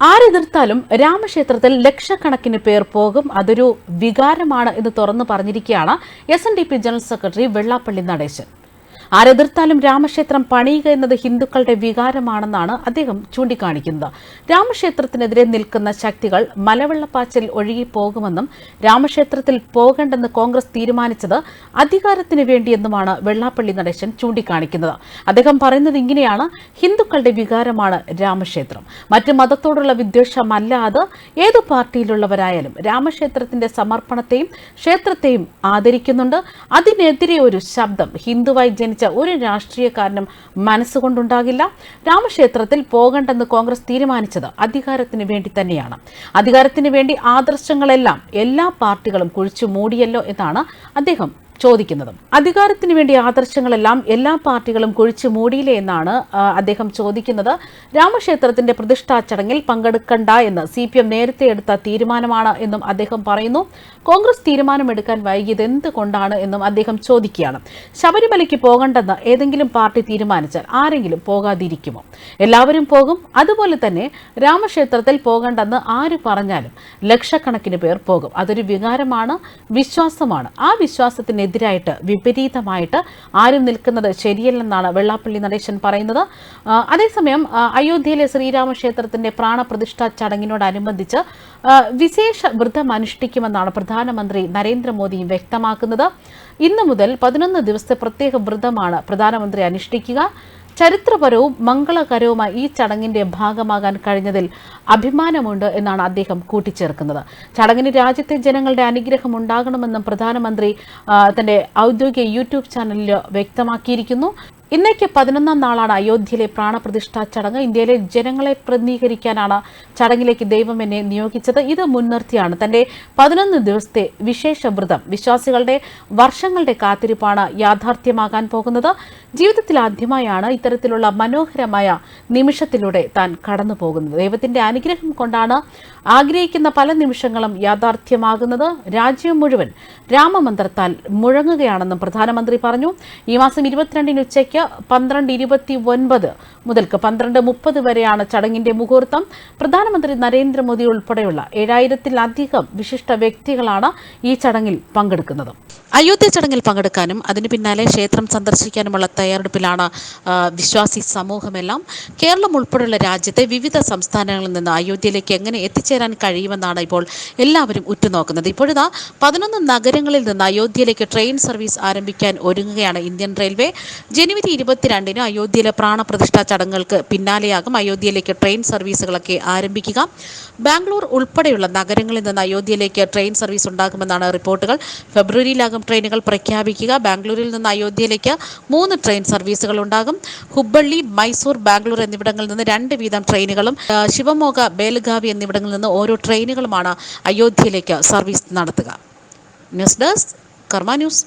ആരെതിർത്താലും രാമക്ഷേത്രത്തിൽ ലക്ഷക്കണക്കിന് പേർ പോകും. അതൊരു വികാരമാണ് എന്ന് തുറന്നു പറഞ്ഞിരിക്കുകയാണ് S general secretary Vellappally Natesan. ആരെതിർത്താലും രാമക്ഷേത്രം പണിയുക എന്നത് ഹിന്ദുക്കളുടെ വികാരമാണെന്നാണ് അദ്ദേഹം ചൂണ്ടിക്കാണിക്കുന്നത്. രാമക്ഷേത്രത്തിനെതിരെ നിൽക്കുന്ന ശക്തികൾ മലവെള്ളപ്പാച്ചിൽ ഒഴുകിപ്പോകുമെന്നും രാമക്ഷേത്രത്തിൽ പോകേണ്ടെന്ന് കോൺഗ്രസ് തീരുമാനിച്ചത് അധികാരത്തിന് വേണ്ടിയെന്നുമാണ് വെള്ളാപ്പള്ളി നടേശൻ ചൂണ്ടിക്കാണിക്കുന്നത്. അദ്ദേഹം പറയുന്നത് ഇങ്ങനെയാണ് ഹിന്ദുക്കളുടെ വികാരമാണ് രാമക്ഷേത്രം. മറ്റ് മതത്തോടുള്ള വിദ്വേഷമല്ലാതെ ഏതു പാർട്ടിയിലുള്ളവരായാലും രാമക്ഷേത്രത്തിന്റെ സമർപ്പണത്തെയും ക്ഷേത്രത്തെയും ആദരിക്കുന്നുണ്ട്. അതിനെതിരെ ഒരു ശബ്ദം ഹിന്ദുവായി ജനിച്ച ഒരു രാഷ്ട്രീയക്കാരനും മനസ്സുകൊണ്ടുണ്ടാകില്ല. രാമക്ഷേത്രത്തിൽ പോകണ്ടെന്ന് കോൺഗ്രസ് തീരുമാനിച്ചത് അധികാരത്തിന് വേണ്ടി തന്നെയാണ്. അധികാരത്തിന് വേണ്ടി ആദർശങ്ങളെല്ലാം എല്ലാ പാർട്ടികളും കുഴിച്ചു മൂടിയല്ലോ എന്നാണ് അദ്ദേഹം ചോദിക്കുന്നതും. അധികാരത്തിന് വേണ്ടി ആദർശങ്ങളെല്ലാം എല്ലാ പാർട്ടികളും കുഴിച്ചു മൂടിയില്ലേ എന്നാണ് അദ്ദേഹം ചോദിക്കുന്നത്. രാമക്ഷേത്രത്തിന്റെ പ്രതിഷ്ഠാ ചടങ്ങിൽ പങ്കെടുക്കണ്ട എന്ന് സി പി എം നേരത്തെ എടുത്ത തീരുമാനമാണ് എന്നും അദ്ദേഹം പറയുന്നു. കോൺഗ്രസ് തീരുമാനമെടുക്കാൻ വൈകിയത് എന്തുകൊണ്ടാണ് എന്നും അദ്ദേഹം ചോദിക്കുകയാണ്. ശബരിമലയ്ക്ക് പോകണ്ടെന്ന് ഏതെങ്കിലും പാർട്ടി തീരുമാനിച്ചാൽ ആരെങ്കിലും പോകാതിരിക്കുമോ? എല്ലാവരും പോകും. അതുപോലെ തന്നെ രാമക്ഷേത്രത്തിൽ പോകണ്ടെന്ന് ആര് പറഞ്ഞാലും ലക്ഷക്കണക്കിന് പേർ പോകും. അതൊരു വികാരമാണ് വിശ്വാസമാണ്. ആ വിശ്വാസത്തിനെതിരായിട്ട് വിപരീതമായിട്ട് ആരും നിൽക്കുന്നത് ശരിയല്ലെന്നാണ് വെള്ളാപ്പള്ളി നടേശൻ പറയുന്നത്. അതേസമയം അയോധ്യയിലെ ശ്രീരാമക്ഷേത്രത്തിന്റെ പ്രാണപ്രതിഷ്ഠാ ചടങ്ങിനോടനുബന്ധിച്ച് വിശേഷ വ്രതം അനുഷ്ഠിക്കുമെന്നാണ് പ്രധാനമന്ത്രി നരേന്ദ്രമോദിയും വ്യക്തമാക്കുന്നത്. ഇന്നു മുതൽ പതിനൊന്ന് ദിവസത്തെ പ്രത്യേക വ്രതമാണ് പ്രധാനമന്ത്രി അനുഷ്ഠിക്കുക. ചരിത്രപരവും മംഗളകരവുമായ ഈ ചടങ്ങിന്റെ ഭാഗമാകാൻ കഴിഞ്ഞതിൽ അഭിമാനമുണ്ട് എന്നാണ് അദ്ദേഹം കൂട്ടിച്ചേർക്കുന്നത്. ചടങ്ങിന് രാജ്യത്തെ ജനങ്ങളുടെ അനുഗ്രഹം ഉണ്ടാകണമെന്നും പ്രധാനമന്ത്രി തന്റെ ഔദ്യോഗിക യൂട്യൂബ് ചാനലിൽ വ്യക്തമാക്കിയിരിക്കുന്നു. ഇന്നേക്ക് പതിനൊന്നാം നാളാണ് അയോധ്യയിലെ പ്രാണപ്രതിഷ്ഠാ ചടങ്ങ്. ഇന്ത്യയിലെ ജനങ്ങളെ പ്രതിനിധീകരിക്കാനാണ് ചടങ്ങിലേക്ക് ദൈവം എന്നെ നിയോഗിച്ചത്. ഇത് മുൻനിർത്തിയാണ്. തന്റെ പതിനൊന്ന് ദിവസത്തെ വിശേഷ വ്രതം വിശ്വാസികളുടെ വർഷങ്ങളുടെ കാത്തിരിപ്പാണ് യാഥാർത്ഥ്യമാകാൻ പോകുന്നത്. ജീവിതത്തിൽ ആദ്യമായാണ് ഇത്തരത്തിലുള്ള മനോഹരമായ നിമിഷത്തിലൂടെ താൻ കടന്നു പോകുന്നത്. ദൈവത്തിന്റെ അനുഗ്രഹം കൊണ്ടാണ് ആഗ്രഹിക്കുന്ന പല നിമിഷങ്ങളും യാഥാർത്ഥ്യമാകുന്നത്. രാജ്യം മുഴുവൻ രാമമന്ത്രത്താൽ മുഴങ്ങുകയാണെന്നും പ്രധാനമന്ത്രി പറഞ്ഞു. ഈ മാസം ഇരുപത്തിരണ്ടിന് ഉച്ചയ്ക്ക് പന്ത്രണ്ട് ഇരുപത്തി ഒൻപത് മുതൽക്ക് പന്ത്രണ്ട് മുപ്പത് വരെയാണ് ചടങ്ങിന്റെ മുഹൂർത്തം. പ്രധാനമന്ത്രി നരേന്ദ്രമോദി ഉൾപ്പെടെയുള്ള ഏഴായിരത്തിലധികം വിശിഷ്ട വ്യക്തികളാണ് ഈ ചടങ്ങിൽ പങ്കെടുക്കുന്നത്. അയോധ്യ ചടങ്ങിൽ പങ്കെടുക്കാനും അതിന് പിന്നാലെ ക്ഷേത്രം സന്ദർശിക്കാനുമുള്ള തയ്യാറെടുപ്പിലാണ് വിശ്വാസി സമൂഹമെല്ലാം. കേരളം ഉൾപ്പെടെയുള്ള രാജ്യത്തെ വിവിധ സംസ്ഥാനങ്ങളിൽ നിന്ന് അയോധ്യയിലേക്ക് എങ്ങനെ എത്തിച്ചേരാൻ കഴിയുമെന്നാണ് ഇപ്പോൾ എല്ലാവരും ഉറ്റുനോക്കുന്നത്. ഇപ്പോഴിതാ പതിനൊന്ന് നഗരങ്ങളിൽ നിന്ന് അയോധ്യയിലേക്ക് ട്രെയിൻ സർവീസ് ആരംഭിക്കാൻ ഒരുങ്ങുകയാണ് ഇന്ത്യൻ റെയിൽവേ. ജനുവരി ഇരുപത്തിരണ്ടിന് അയോധ്യയിലെ പ്രാണപ്രതിഷ്ഠാ ചടങ്ങുകൾക്ക് പിന്നാലെയാകും അയോധ്യയിലേക്ക് ട്രെയിൻ സർവീസുകളൊക്കെ ആരംഭിക്കുക. ബാംഗ്ലൂർ ഉൾപ്പെടെയുള്ള നഗരങ്ങളിൽ നിന്ന് അയോധ്യയിലേക്ക് ട്രെയിൻ സർവീസ് ഉണ്ടാകുമെന്നാണ് റിപ്പോർട്ടുകൾ. ഫെബ്രുവരിയിലാകും ട്രെയിനുകൾ പ്രഖ്യാപിക്കുക. ബാംഗ്ലൂരിൽ നിന്ന് അയോധ്യയിലേക്ക് മൂന്ന് ട്രെയിൻ സർവീസുകൾ ഉണ്ടാകും ഹുബ്ബള്ളി മൈസൂർ ബാംഗ്ലൂർ എന്നിവിടങ്ങളിൽ നിന്ന് രണ്ട് വീതം ട്രെയിനുകളും ശിവമോഗ ബേൽഗാവി എന്നിവിടങ്ങളിൽ നിന്ന് ഓരോ ട്രെയിനുകളുമാണ് അയോധ്യയിലേക്ക് സർവീസ് നടത്തുക. News desk Karma news.